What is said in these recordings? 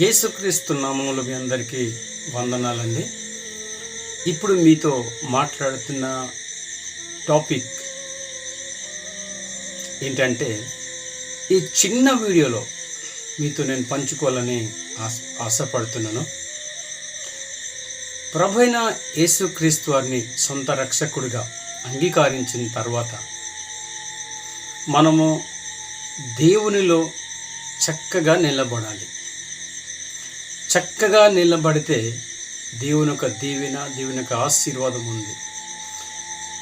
యేసుక్రీస్తు నామములు మీ అందరికీ వందనాలండి. ఇప్పుడు మీతో మాట్లాడుతున్న టాపిక్ ఏంటంటే ఈ చిన్న వీడియోలో మీతో నేను పంచుకోవాలని ఆశ ఆశపడుతున్నాను. ప్రభైన యేసుక్రీస్తు వారిని సొంత రక్షకుడిగా అంగీకరించిన తర్వాత మనము దేవునిలో చక్కగా నిలబడాలి. చక్కగా నిలబడితే దేవుని యొక్క దీవెన దేవుని యొక్క ఆశీర్వాదం ఉంది.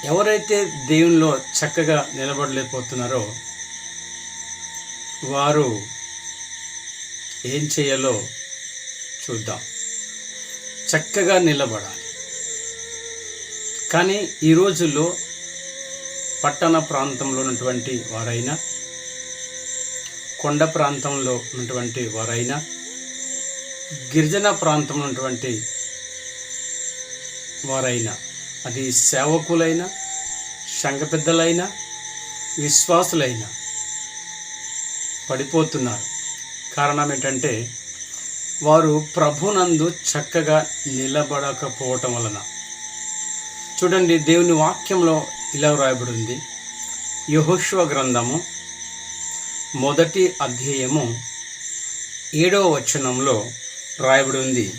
ఎవరైతే దేవునిలో చక్కగా నిలబడలేకపోతున్నారో వారు ఏం చేయాలో చూద్దాం. చక్కగా నిలబడాలి. కానీ ఈ రోజుల్లో పట్టణ ప్రాంతంలో ఉన్నటువంటి వారైనా కొండ ప్రాంతంలో ఉన్నటువంటి వారైనా గిరిజన ప్రాంతం ఉన్నటువంటి వారైనా అది సేవకులైనా సంఘ పెద్దలైనా విశ్వాసులైనా పడిపోతున్నారు. కారణం ఏంటంటే వారు ప్రభునందు చక్కగా నిలబడకపోవటం వలన. చూడండి దేవుని వాక్యంలో ఇలా వ్రాయబడింది. ఉంది గ్రంథము మొదటి అధ్యాయము ఏడవ వచనంలో రాయబడి ఉంది.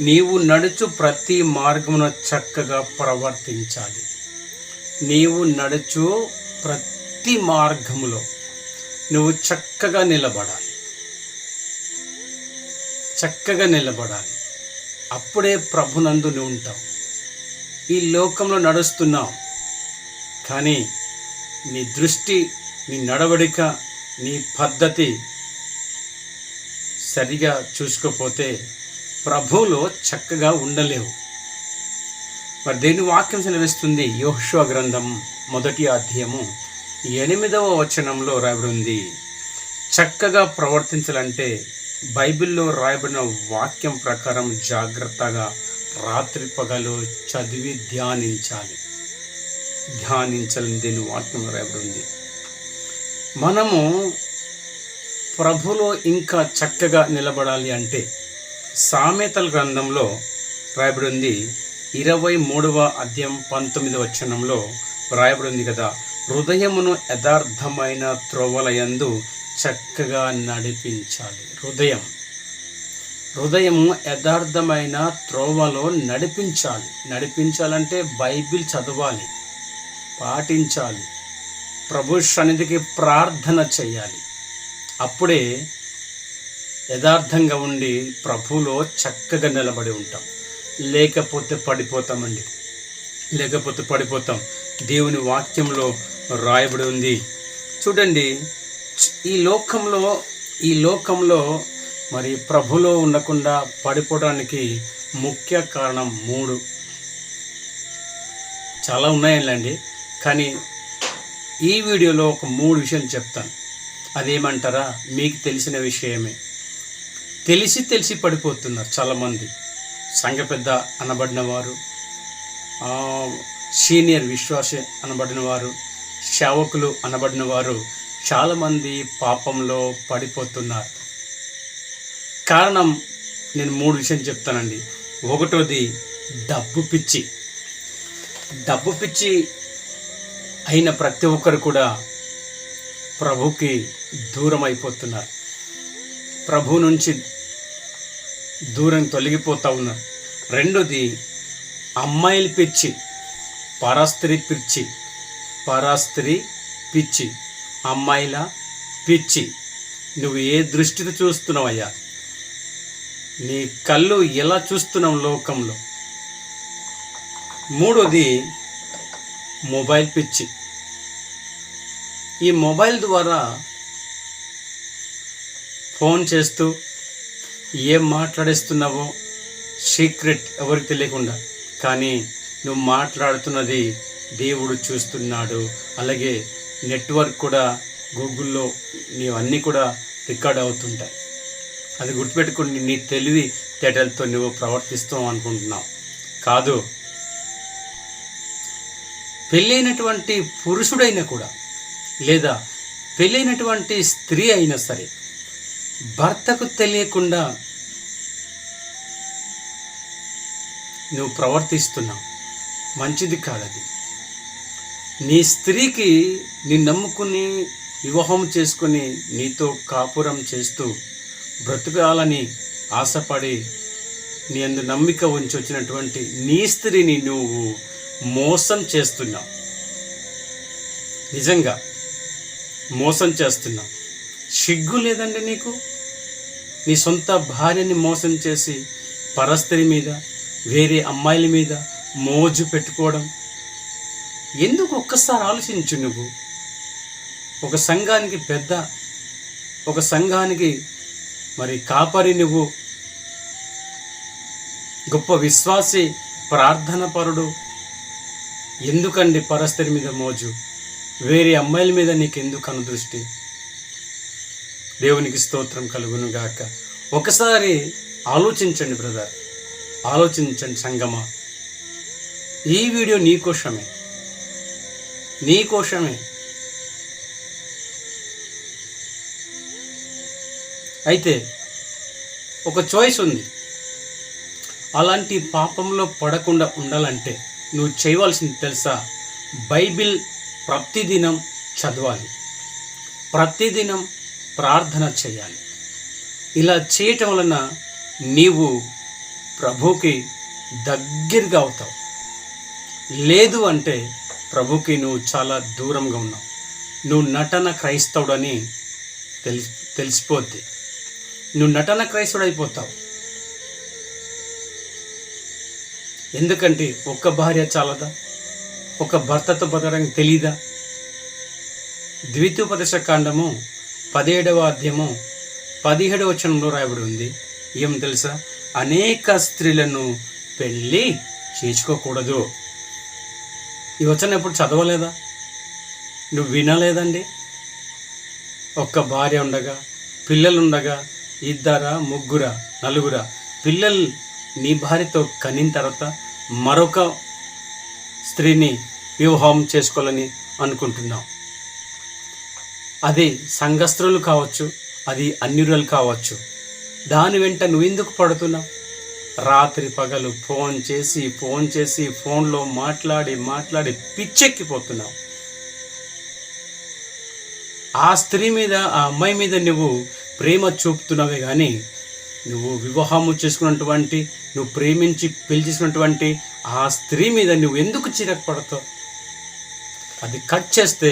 నీవు నడుచు ప్రతి మార్గమున చక్కగా ప్రవర్తించాలి. నీవు నడుచు ప్రతి మార్గములో నువ్వు చక్కగా నిలబడాలి. చక్కగా నిలబడాలి. అప్పుడే ప్రభునందు నువ్వు ఉంటావు. ఈ లోకంలో నడుస్తున్నావు. కానీ నీ దృష్టి నీ నడవడిక నీ పద్ధతి సరిగా చూసుకోపోతే ప్రభువులో చక్కగా ఉండలేవు. మరి దేని వాక్యం సెలవిస్తుంది? యోహ్వ గ్రంథం మొదటి అధ్యాయము ఎనిమిదవ వచనంలో రాయబడింది. చక్కగా ప్రవర్తించాలంటే బైబిల్లో రాయబడిన వాక్యం ప్రకారం జాగ్రత్తగా రాత్రి పగలు చదివి ధ్యానించాలి. ధ్యానించాలని దీని వాక్యం రాయబడి ఉంది మనము ప్రభులో ఇంకా చక్కగా నిలబడాలి అంటే సామెతల గ్రంథంలో రాయబడి ఉంది ఇరవై మూడవ అధ్యాయం పంతొమ్మిదవ వచనంలో రాయబడి ఉంది కదా. హృదయమును యథార్థమైన త్రోవలయందు చక్కగా నడిపించాలి. హృదయం. హృదయము యథార్థమైన త్రోవలో నడిపించాలి. నడిపించాలంటే బైబిల్ చదవాలి. పాటించాలి. ప్రభు సన్నిధికి ప్రార్థన చేయాలి. అప్పుడే యథార్థంగా ఉండి ప్రభులో చక్కగా నిలబడి ఉంటాం. లేకపోతే పడిపోతామండి. లేకపోతే పడిపోతాం. దేవుని వాక్యంలో రాయబడి ఉంది. చూడండి ఈ లోకంలో ఈ లోకంలో మరి ప్రభులో ఉండకుండా పడిపోవడానికి ముఖ్య కారణం మూడు. చాలా ఉన్నాయండి. కానీ ఈ వీడియోలో ఒక మూడు విషయాలు చెప్తాను. అదేమంటారా? మీకు తెలిసిన విషయమే. తెలిసి తెలిసి పడిపోతున్నారు చాలామంది. సంఘ పెద్ద అనబడిన వారు సీనియర్ విశ్వాస అనబడిన వారు సేవకులు అనబడిన వారు చాలామంది పాపంలో పడిపోతున్నారు. కారణం నేను మూడు విషయం చెప్తానండి. ఒకటోది డబ్బు పిచ్చి. డబ్బు పిచ్చి అయిన ప్రతి ఒక్కరు కూడా ప్రభుకి దూరం అయిపోతున్నారు ప్రభు నుంచి దూరం తొలగిపోతూ ఉన్నారు. రెండోది అమ్మాయిల పిచ్చి పరాస్త్రీ పిచ్చి పరాస్త్రీ పిచ్చి అమ్మాయిల పిచ్చి. నువ్వు ఏ దృష్టితో చూస్తున్నావయ్యా? నీ కళ్ళు ఎలా చూస్తున్నావు లోకంలో? మూడోది మొబైల్ పిచ్చి. ఈ మొబైల్ ద్వారా ఫోన్ చేస్తూ ఏం మాట్లాడేస్తున్నావో సీక్రెట్ ఎవరికి తెలియకుండా. కానీ నువ్వు మాట్లాడుతున్నది దేవుడు చూస్తున్నాడు. అలాగే నెట్వర్క్ కూడా గూగుల్లో నీవన్నీ కూడా రికార్డ్ అవుతుంటాయి. అది గుర్తుపెట్టుకుని నీ తెలివి తేటలతో నువ్వు ప్రవర్తిస్తావు అనుకుంటున్నావు. కాదు పెళ్ళైనటువంటి పురుషుడైనా కూడా లేదా పెళ్ళైనటువంటి స్త్రీ అయినా సరే భర్తకు తెలియకుండా నువ్వు ప్రవర్తిస్తున్నావు. మంచిది కాదది. నీ స్త్రీకి నీ నమ్ముకుని వివాహం చేసుకుని నీతో కాపురం చేస్తూ బ్రతకాలని ఆశపడి నీ అందు నమ్మిక ఉంచి వచ్చినటువంటి నీ స్త్రీని నువ్వు మోసం చేస్తున్నావు. నిజంగా మోసం చేస్తున్నావు సిగ్గు లేదండి నీకు? నీ సొంత భార్యని మోసం చేసి పరస్త్రీ మీద వేరే అమ్మాయిల మీద మోజు పెట్టుకోవడం. ఎందుకు ఒక్కసారి ఆలోచించు నువ్వు? ఒక సంఘానికి పెద్ద ఒక సంఘానికి మరి కాపరి నువ్వు. గొప్ప విశ్వాసి ప్రార్థన పరుడు ఎందుకండి పరస్త్రీ మీద మోజు? వేరే అమ్మాయిల మీద నీకు ఎందుకు అనుదృష్టి? దేవునికి స్తోత్రం కలుగును గాక ఒకసారి ఆలోచించండి బ్రదర్. ఆలోచించండి సంగమా. ఈ వీడియో నీ కోసమే. నీ కోసమే. అయితే ఒక చాయిస్ ఉంది. అలాంటి పాపంలో పడకుండా ఉండాలంటే నువ్వు చేయవలసింది తెలుసా? బైబిల్ ప్రతిదినం చదవాలి. ప్రతిదినం ప్రార్థన చేయాలి. ఇలా చేయటం వలన నీవు ప్రభుకి దగ్గరగా అవుతావు. లేదు అంటే ప్రభుకి నువ్వు చాలా దూరంగా ఉన్నావు. నువ్వు నటన క్రైస్తవుడని తెలిసి తెలిసిపోద్ది. నువ్వు నటన క్రైస్తవుడు అయిపోతావు ఎందుకంటే ఒక్క భార్య చాలదా? ఒక భర్తతో బతకడం తెలీదా? ద్వితీయోపదేశ కాండము పదిహేడవ అధ్యాయము పదిహేడవ వచనంలో రాయబడి ఉంది. ఏం తెలుసా? అనేక స్త్రీలను పెళ్ళి చేసుకోకూడదు ఈ వచనం ఎప్పుడు చదవలేదా? నువ్వు వినలేదండి? ఒక్క భార్య ఉండగా పిల్లలు ఉండగా ఇద్దరా ముగ్గురా నలుగురా పిల్లలు నీ భార్యతో కనిన తర్వాత మరొక స్త్రీని వివాహం చేసుకోవాలని అనుకుంటున్నాం. అది సంఘస్త్రులు కావచ్చు అది అన్యురలు కావచ్చు దాని వెంట నువ్వు ఎందుకు పడుతున్నావు? రాత్రి పగలు ఫోన్ చేసి ఫోన్ చేసి ఫోన్లో మాట్లాడి మాట్లాడి పిచ్చెక్కిపోతున్నావు. ఆ స్త్రీ మీద ఆ అమ్మాయి మీద నువ్వు ప్రేమ చూపుతున్నావే కానీ నువ్వు వివాహము చేసుకున్నటువంటి నువ్వు ప్రేమించి పెళ్ళి చేసినటువంటి ఆ స్త్రీ మీద నువ్వు ఎందుకు చిరకు పడతావు? అది కట్ చేస్తే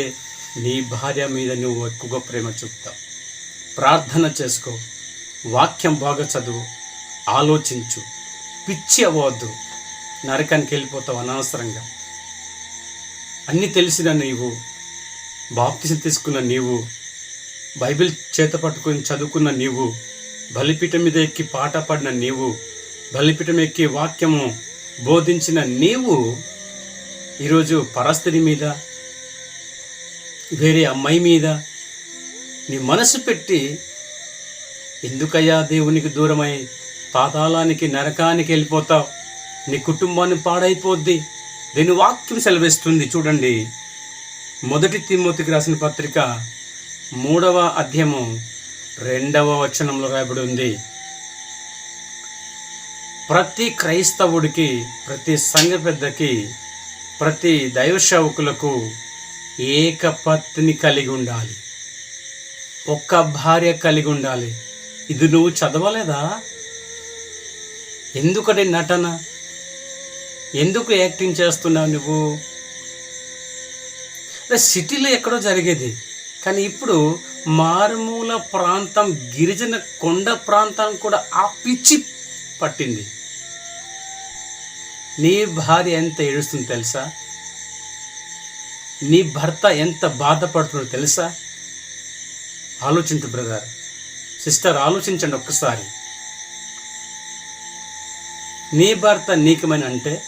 నీ భార్య మీద నువ్వు ఎక్కువగా ప్రేమ చూపుతావు. ప్రార్థన చేసుకో వాక్యం బాగా చదువు ఆలోచించు పిచ్చి అవ్వద్దు నరకానికి వెళ్ళిపోతావు అనవసరంగా. అన్నీ తెలిసిన నీవు బాప్తిసం తీసుకున్న నీవు బైబిల్ చేత పట్టుకొని చదువుకున్న నీవు బలిపీఠం మీద ఎక్కి పాట పాడిన నీవు బలిపీఠం ఎక్కి వాక్యము బోధించిన నీవు ఈరోజు పరస్త్రీ మీద వేరే అమ్మాయి మీద నీ మనసు పెట్టి ఎందుకయ్యా దేవునికి దూరమై పాతాళానికి నరకానికి వెళ్ళిపోతావు? నీ కుటుంబాన్ని పాడైపోద్ది. దీని వాక్యం సెలవిస్తుంది చూడండి. మొదటి తిమ్మతికి రాసిన పత్రిక మూడవ అధ్యయము రెండవ వచనంలో రాయబడి ఉంది. ప్రతి క్రైస్తవుడికి ప్రతి సంఘ పెద్దకి ప్రతి దైవ సేవకులకు ఏకపత్ని కలిగి ఉండాలి. ఒక్క భార్య కలిగి ఉండాలి. ఇది నువ్వు చదవలేదా? ఎందుకటి నటన? ఎందుకు యాక్టింగ్ చేస్తున్నావు నువ్వు? అదే సిటీలో ఎక్కడో జరిగేది. కానీ ఇప్పుడు మారుమూల ప్రాంతం గిరిజన కొండ ప్రాంతం కూడా ఆ పిచ్చి పట్టింది. నీ భార్య ఎంత ఏడుస్తుంది తెలుసా? నీ భర్త ఎంత బాధపడుతుందో తెలుసా? ఆలోచించు బ్రదర్. సిస్టర్ ఆలోచించండి ఒక్కసారి. నీ భర్త నీకమైన అంటే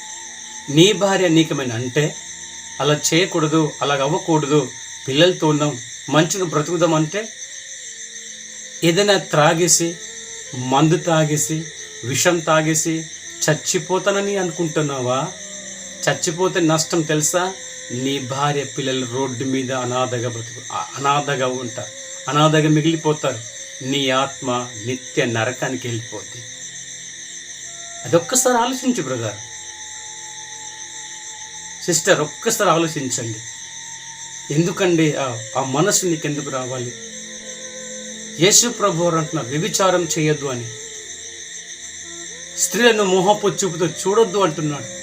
నీ భార్య నీకమైన అంటే అలా చేయకూడదు అలాగ అవ్వకూడదు పిల్లలతో ఉన్నాం మంచిగా బ్రతుకుదాం అంటే ఏదైనా త్రాగేసి మందు తాగేసి విషం తాగేసి చచ్చిపోతానని అనుకుంటున్నావా? చచ్చిపోతే నష్టం తెలుసా? నీ భార్య పిల్లలు రోడ్డు మీద అనాథగా బ్రతుకు అనాథగా ఉంటారు. అనాథగా మిగిలిపోతారు. నీ ఆత్మ నిత్య నరకానికి వెళ్ళిపోద్ది. అదొక్కసారి ఆలోచించు బ్రదర్. సిస్టర్ ఒక్కసారి ఆలోచించండి. ఎందుకండి ఆ- మనసు నీకెందుకు రావాలి? యేసు ప్రభు వారు అంటున్నారు వ్యభిచారం చేయొద్దు అని. స్త్రీలను మోహపు చూపుతో చూడొద్దు అంటున్నాడు.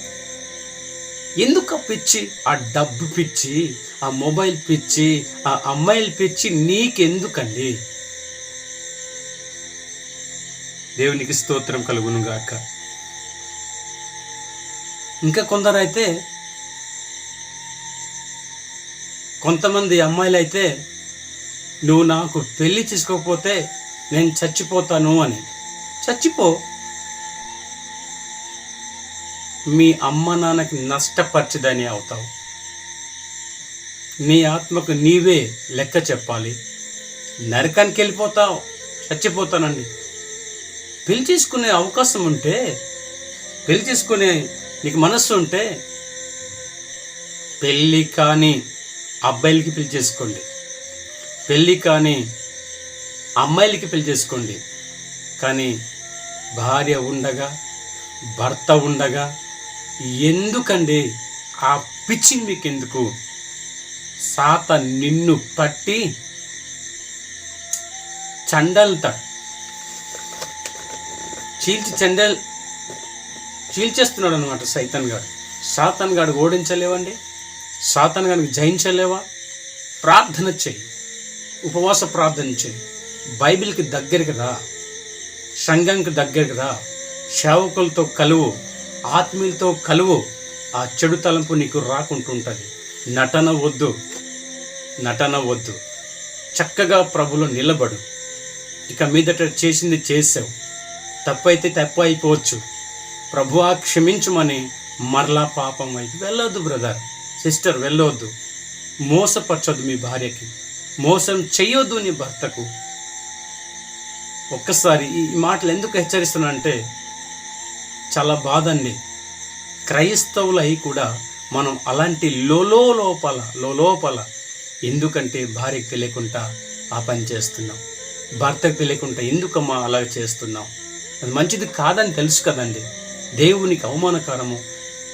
ఎందుకు ఆ పిచ్చి? ఆ డబ్బు పిచ్చి ఆ మొబైల్ పిచ్చి ఆ అమ్మాయిల పిచ్చి నీకెందుకండి? దేవునికి స్తోత్రం కలుగును గాక. ఇంకా కొందరైతే కొంతమంది అమ్మాయిలు అయితే నువ్వు నాకు పెళ్ళి చేసుకోకపోతే నేను చచ్చిపోతాను అని. చచ్చిపో. మీ అమ్మ నాన్నకి నష్టపరిచిదని అవుతావు. నీ ఆత్మకు నీవే లెక్క చెప్పాలి. నరకానికి వెళ్ళిపోతావు చచ్చిపోతానండి పెళ్ళి చేసుకునే అవకాశం ఉంటే పెళ్ళి చేసుకునే నీకు మనస్సు ఉంటే పెళ్ళి కాని అబ్బాయిలకి పెళ్ళి చేసుకోండి. పెళ్ళి కాని అమ్మాయిలకి పెళ్ళి చేసుకోండి. కానీ భార్య ఉండగా భర్త ఉండగా ఎందుకండి? ఆ పిచ్చి మీకెందుకు? సాత నిన్ను పట్టి చండల్త చీల్చి చండల్ చీల్చేస్తున్నాడు అనమాట సైతన్ గాడు. సాతన్ గాడు ఓడించలేవండి. సాతన్ గాడికి జయించలేవా? ప్రార్థన చెయ్యి. ఉపవాస ప్రార్థన చెయ్యి. బైబిల్కి దగ్గరికి రా. సంఘంకి దగ్గరికి రా. సేవకులతో కలువు. ఆత్మీయులతో కలువు ఆ చెడు తలంపు నీకు రాకుంటుంటుంది. నటన వద్దు. నటన వద్దు. చక్కగా ప్రభులో నిలబడు. ఇక మీదట చేసింది చేసావు తప్పైతే తప్పు అయిపోవచ్చు. ప్రభువా క్షమించమని మరలా పాపం అయితే వెళ్ళొద్దు బ్రదర్. సిస్టర్ వెళ్ళొద్దు. మోసపరచొద్దు మీ భార్యకి. మోసం చేయొద్దు నీ భర్తకు. ఒక్కసారి ఈ మాటలు ఎందుకు హెచ్చరిస్తున్నానంటే చాలా బాధ అండి క్రైస్తవులై కూడా మనం అలాంటి లోలో లోపల లోపల ఎందుకంటే భార్యకు తెలియకుండా ఆ పని చేస్తున్నాం. భర్తకు తెలియకుండా ఎందుకమ్మా అలా చేస్తున్నాం? అది మంచిది కాదని తెలుసు కదండి. దేవునికి అవమానకరము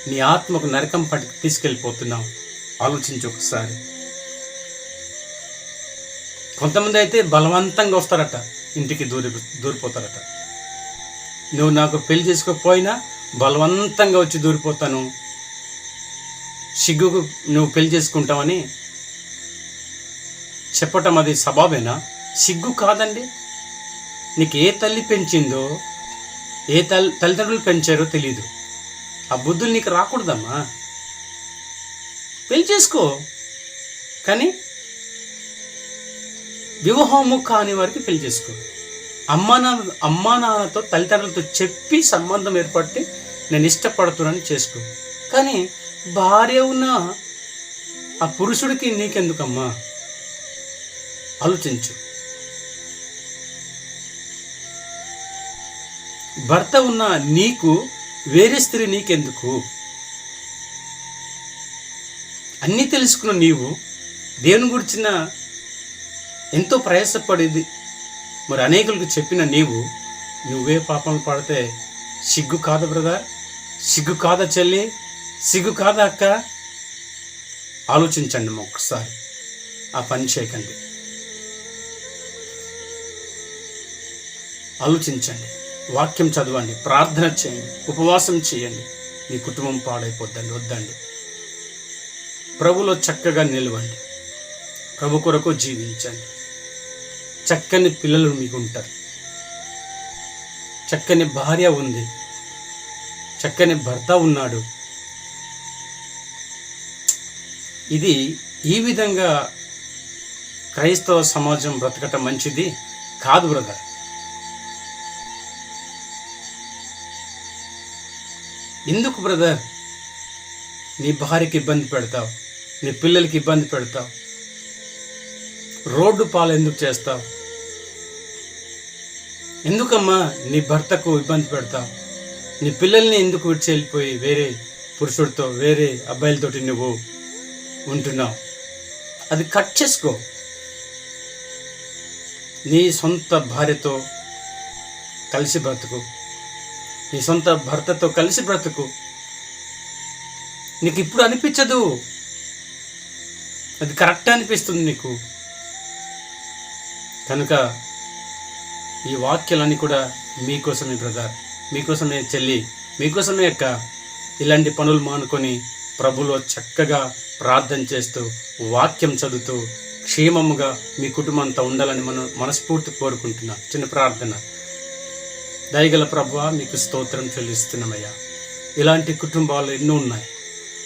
నీ ఆత్మకు నరకం పట్టి తీసుకెళ్ళిపోతున్నాం. ఆలోచించి ఒకసారి. కొంతమంది అయితే బలవంతంగా వస్తారట ఇంటికి దూరి దూరిపోతారట. నువ్వు నాకు పెళ్ళి చేసుకోకపోయినా బలవంతంగా వచ్చి దూరిపోతాను. సిగ్గుకు నువ్వు పెళ్ళి చేసుకుంటావని చెప్పటం అది సబాబేనా? సిగ్గు కాదండి. నీకు ఏ తల్లి పెంచిందో ఏ తల్లి తల్లిదండ్రులు పెంచారో తెలియదు ఆ బుద్ధులు నీకు రాకూడదమ్మా. పెళ్ళి చేసుకో. కానీ వివాహము కాని వారికి పెళ్ళి చేసుకో. అమ్మా నాన్న అమ్మా నాన్నతో తల్లిదండ్రులతో చెప్పి సంబంధం ఏర్పడి నేను ఇష్టపడుతున్నాను చేసుకో. కానీ భార్య ఉన్న ఆ పురుషుడికి నీకెందుకమ్మా? ఆలోచించు. భర్త ఉన్న నీకు వేరే స్త్రీ నీకెందుకు? అన్నీ తెలుసుకున్న నీవు దేవుని గురించిన ఎంతో ప్రయాసపడేది మరి అనేకులకు చెప్పిన నీవు నువ్వే పాపం పడితే సిగ్గు కాదు బ్రదర్ సిగ్గు కాదా చెల్లి సిగ్గు కాదా అక్క. ఆలోచించండి ఒక్కసారి ఆ పని చేయకండి. ఆలోచించండి వాక్యం చదవండి ప్రార్థన చేయండి ఉపవాసం చేయండి నీ కుటుంబం పాడైపోద్దండి వద్దండి. ప్రభులో చక్కగా నిలవండి ప్రభు కొరకు జీవించండి. చక్కని పిల్లలు మీకు ఉంటారు చక్కని భార్య ఉంది. చక్కని భర్త ఉన్నాడు. ఇది ఈ విధంగా క్రైస్తవ సమాజం బ్రతకటం మంచిది కాదు బ్రదర్. ఎందుకు బ్రదర్? నీ భార్యకి ఇబ్బంది పెడతావు నీ పిల్లలకి ఇబ్బంది పెడతావు రోడ్డు పాలు ఎందుకు చేస్తావు? ఎందుకమ్మా నీ భర్తకు ఇబ్బంది పెడతావు? నీ పిల్లల్ని ఎందుకు విడిచి వెళ్ళిపోయి వేరే పురుషుడితో వేరే అబ్బాయిలతోటి నువ్వు ఉంటున్నావు? అది కట్ చేసుకో. నీ సొంత భార్యతో కలిసి బ్రతుకు. నీ సొంత భర్తతో కలిసి బ్రతుకు. నీకు ఇప్పుడు అనిపించదు. అది కరెక్ట్ అనిపిస్తుంది నీకు. కనుక ఈ వాక్యాలన్నీ కూడా మీకోసమే బ్రదర్ మీకోసమే చెల్లి. మీకోసమే యొక్క ఇలాంటి పనులు మానుకొని ప్రభులో చక్కగా ప్రార్థన చేస్తూ వాక్యం చదువుతూ క్షేమముగా మీ కుటుంబం అంతా ఉండాలని మనం మనస్ఫూర్తి కోరుకుంటున్నా. చిన్న ప్రార్థన. దయగల ప్రభువ మీకు స్తోత్రం చెల్లిస్తున్నామయ్యా. ఇలాంటి కుటుంబాలు ఎన్నో ఉన్నాయి.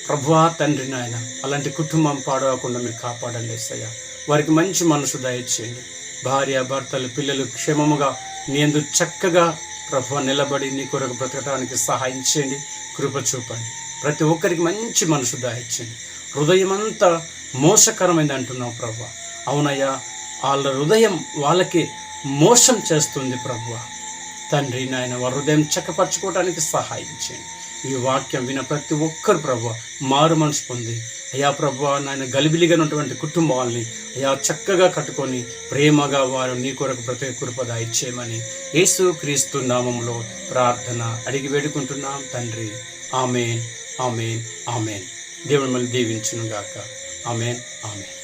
ప్రభువా తండ్రి నాయన అలాంటి కుటుంబం పాడవకుండా మీరు కాపాడండి ఏసయ్య. వారికి మంచి మనసు దయచేయండి. భార్య భర్తలు పిల్లలు క్షేమముగా నీ చక్కగా ప్రభు నిలబడి నీ కొరకు బ్రతకటానికి సహాయం చేయండి కృప చూపండి. ప్రతి ఒక్కరికి మంచి మనసు దాయించండి హృదయం అంతా మోసకరమైంది అంటున్నావు ప్రభు అవునయ్యా వాళ్ళ హృదయం వాళ్ళకి మోసం చేస్తుంది ప్రభు తండ్రి నాయన వారి హృదయం చక్కపరచుకోవడానికి సహాయం చేయండి. ఈ వాక్యం విన ప్రతి ఒక్కరు ప్రభు మారు మనసు పొంది. అయా ప్రభు నాయన గలిబిలిగా ఉన్నటువంటి కుటుంబాలని అయా చక్కగా కట్టుకొని ప్రేమగా వారు నీ కొరకు ప్రతి కృపద ఇచ్చేయమని యేసు క్రీస్తు నామంలో ప్రార్థన అడిగి వేడుకుంటున్నాం తండ్రి. Amen amen amen. దేవుని మళ్ళీ దీవించునుగాక. Amen amen.